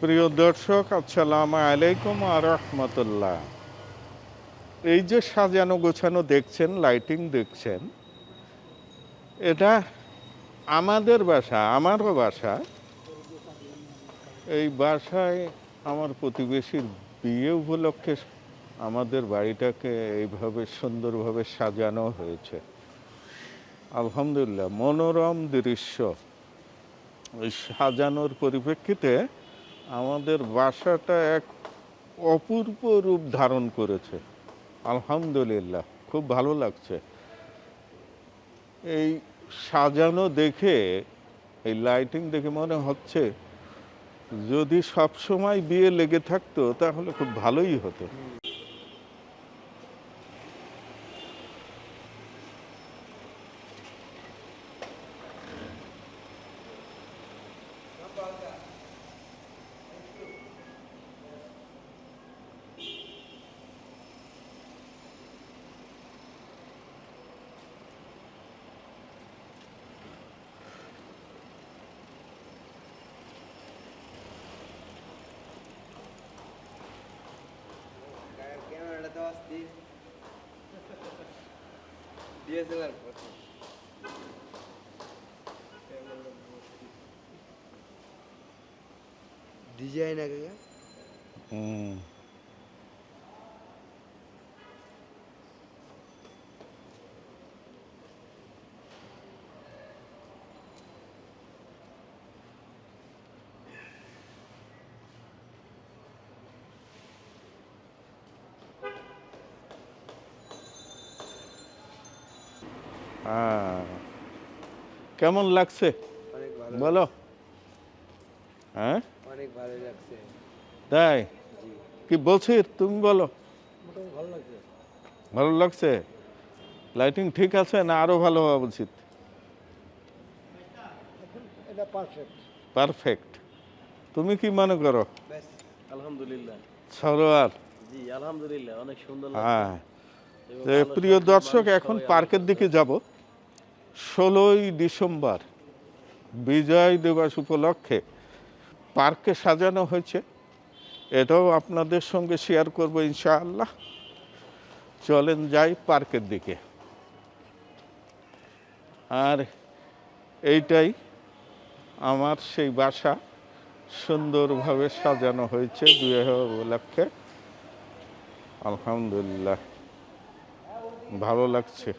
প্রিয় দর্শক, আসসালাম আলাইকুম আর রহমতুল্লাহ। এই যে সাজানো গোছানো দেখছেন লাইটিং দেখছেন, এটা আমাদের বাসা, আমারও বাসা। এই বাসায় আমার প্রতিবেশীর বিয়ে উপলক্ষে আমাদের বাড়িটাকে এইভাবে সুন্দরভাবে সাজানো হয়েছে। আলহামদুলিল্লাহ, মনোরম দৃশ্য। সাজানোর পরিপ্রেক্ষিতে আমাদের বাসাটা এক অপূর্ব রূপ ধারণ করেছে। আলহামদুলিল্লাহ, খুব ভালো লাগছে। এই সাজানো দেখে, এই লাইটিং দেখে মনে হচ্ছে যদি সবসময় বিয়ে লেগে থাকতো, তাহলে খুব ভালোই হতো। jadi dia dengar pasti. Desain agaknya. Hmm. হ্যাঁ কেমন লাগছে? বলো। হ্যাঁ? অনেক ভালো লাগছে। তাই? কি বলছি? তুমি বলো। ভালো লাগছে। লাইটিং ঠিক আছে না আরও ভালো হওয়া উচিত পারফেক্ট পারফেক্ট তুমি কি মনে করো? আলহামদুলিল্লাহ। সরোয়ার জি আলহামদুলিল্লাহ অনেক সুন্দর হ্যাঁ। প্রিয় দর্শক এখন পার্কের দিকে। যাব। ষোলোই ডিসেম্বর বিজয় দিবস উপলক্ষে পার্কে সাজানো হয়েছে। এটাও আপনাদের সঙ্গে শেয়ার করব ইনশাআল্লাহ। চলেন যাই পার্কের দিকে। আর এইটাই আমার সেই বাসা। সুন্দরভাবে সাজানো হয়েছে বিবাহ উপলক্ষে আলহামদুলিল্লাহ। ভালো লাগছে।